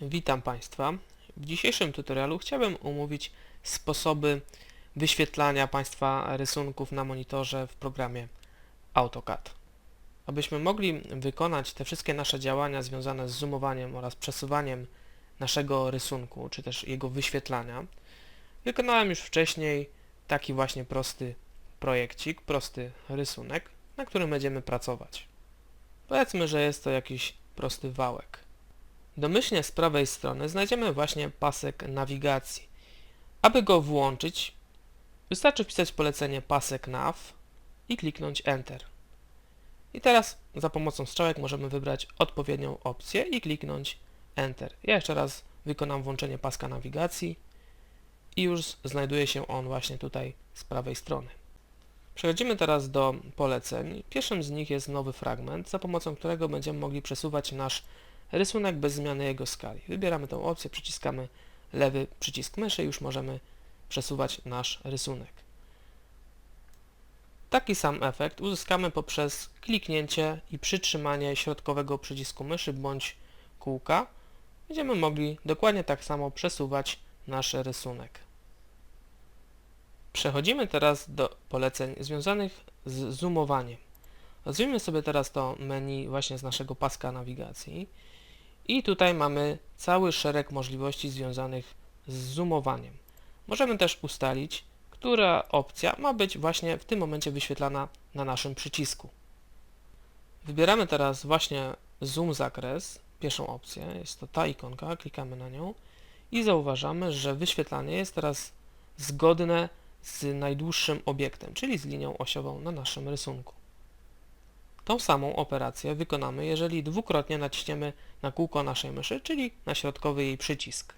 Witam Państwa. W dzisiejszym tutorialu chciałbym omówić sposoby wyświetlania Państwa rysunków na monitorze w programie AutoCAD. Abyśmy mogli wykonać te wszystkie nasze działania związane z zoomowaniem oraz przesuwaniem naszego rysunku, czy też jego wyświetlania, wykonałem już wcześniej taki właśnie prosty projekcik, prosty rysunek, na którym będziemy pracować. Powiedzmy, że jest to jakiś prosty wałek. Domyślnie z prawej strony znajdziemy właśnie pasek nawigacji. Aby go włączyć, wystarczy wpisać polecenie pasek nav i kliknąć Enter. I teraz za pomocą strzałek możemy wybrać odpowiednią opcję i kliknąć Enter. Ja jeszcze raz wykonam włączenie paska nawigacji i już znajduje się on właśnie tutaj z prawej strony. Przechodzimy teraz do poleceń. Pierwszym z nich jest nowy fragment, za pomocą którego będziemy mogli przesuwać nasz rysunek bez zmiany jego skali. Wybieramy tę opcję, przyciskamy lewy przycisk myszy i już możemy przesuwać nasz rysunek. Taki sam efekt uzyskamy poprzez kliknięcie i przytrzymanie środkowego przycisku myszy bądź kółka. Będziemy mogli dokładnie tak samo przesuwać nasz rysunek. Przechodzimy teraz do poleceń związanych z zoomowaniem. Rozwijmy sobie teraz to menu właśnie z naszego paska nawigacji i tutaj mamy cały szereg możliwości związanych z zoomowaniem. Możemy też ustalić, która opcja ma być właśnie w tym momencie wyświetlana na naszym przycisku. Wybieramy teraz właśnie zoom zakres, pierwszą opcję, jest to ta ikonka, klikamy na nią i zauważamy, że wyświetlanie jest teraz zgodne z najdłuższym obiektem, czyli z linią osiową na naszym rysunku. Tą samą operację wykonamy, jeżeli dwukrotnie naciśniemy na kółko naszej myszy, czyli na środkowy jej przycisk.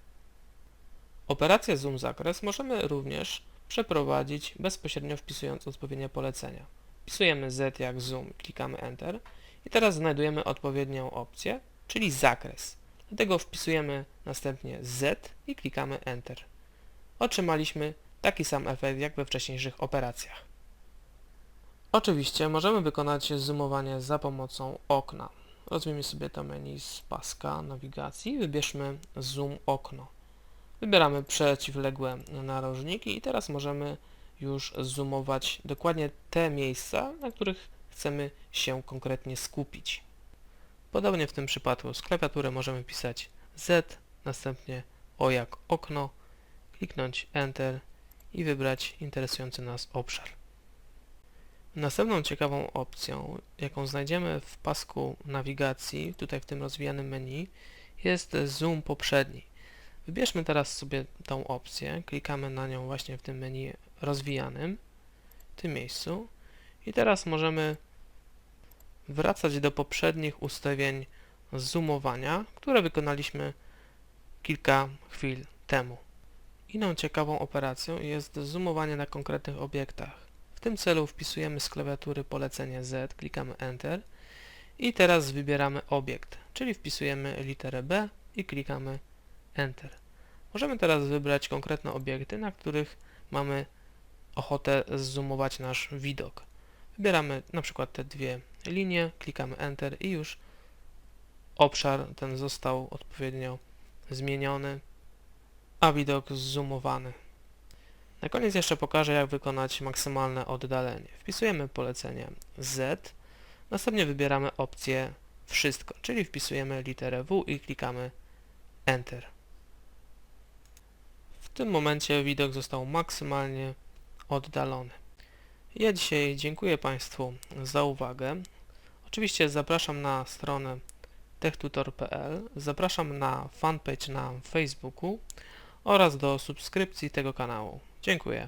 Operację zoom zakres możemy również przeprowadzić bezpośrednio wpisując odpowiednie polecenia. Wpisujemy Z jak zoom, klikamy Enter i teraz znajdujemy odpowiednią opcję, czyli zakres. Dlatego wpisujemy następnie Z i klikamy Enter. Otrzymaliśmy taki sam efekt jak we wcześniejszych operacjach. Oczywiście możemy wykonać zoomowanie za pomocą okna. Rozwijmy sobie to menu z paska nawigacji, wybierzmy zoom okno. Wybieramy przeciwległe narożniki i teraz możemy już zoomować dokładnie te miejsca, na których chcemy się konkretnie skupić. Podobnie w tym przypadku z klawiatury możemy pisać Z, następnie O jak okno, kliknąć Enter i wybrać interesujący nas obszar. Następną ciekawą opcją, jaką znajdziemy w pasku nawigacji, tutaj w tym rozwijanym menu, jest zoom poprzedni. Wybierzmy teraz sobie tą opcję, klikamy na nią właśnie w tym menu rozwijanym, w tym miejscu i teraz możemy wracać do poprzednich ustawień zoomowania, które wykonaliśmy kilka chwil temu. Inną ciekawą operacją jest zoomowanie na konkretnych obiektach. W tym celu wpisujemy z klawiatury polecenie Z, klikamy Enter i teraz wybieramy obiekt, czyli wpisujemy literę B i klikamy Enter. Możemy teraz wybrać konkretne obiekty, na których mamy ochotę zoomować nasz widok. Wybieramy na przykład te dwie linie, klikamy Enter i już obszar ten został odpowiednio zmieniony, a widok zzoomowany. Na koniec jeszcze pokażę, jak wykonać maksymalne oddalenie. Wpisujemy polecenie Z, następnie wybieramy opcję Wszystko, czyli wpisujemy literę W i klikamy Enter. W tym momencie widok został maksymalnie oddalony. Ja dzisiaj dziękuję Państwu za uwagę. Oczywiście zapraszam na stronę techtutor.pl, zapraszam na fanpage na Facebooku oraz do subskrypcji tego kanału. Dziękuję.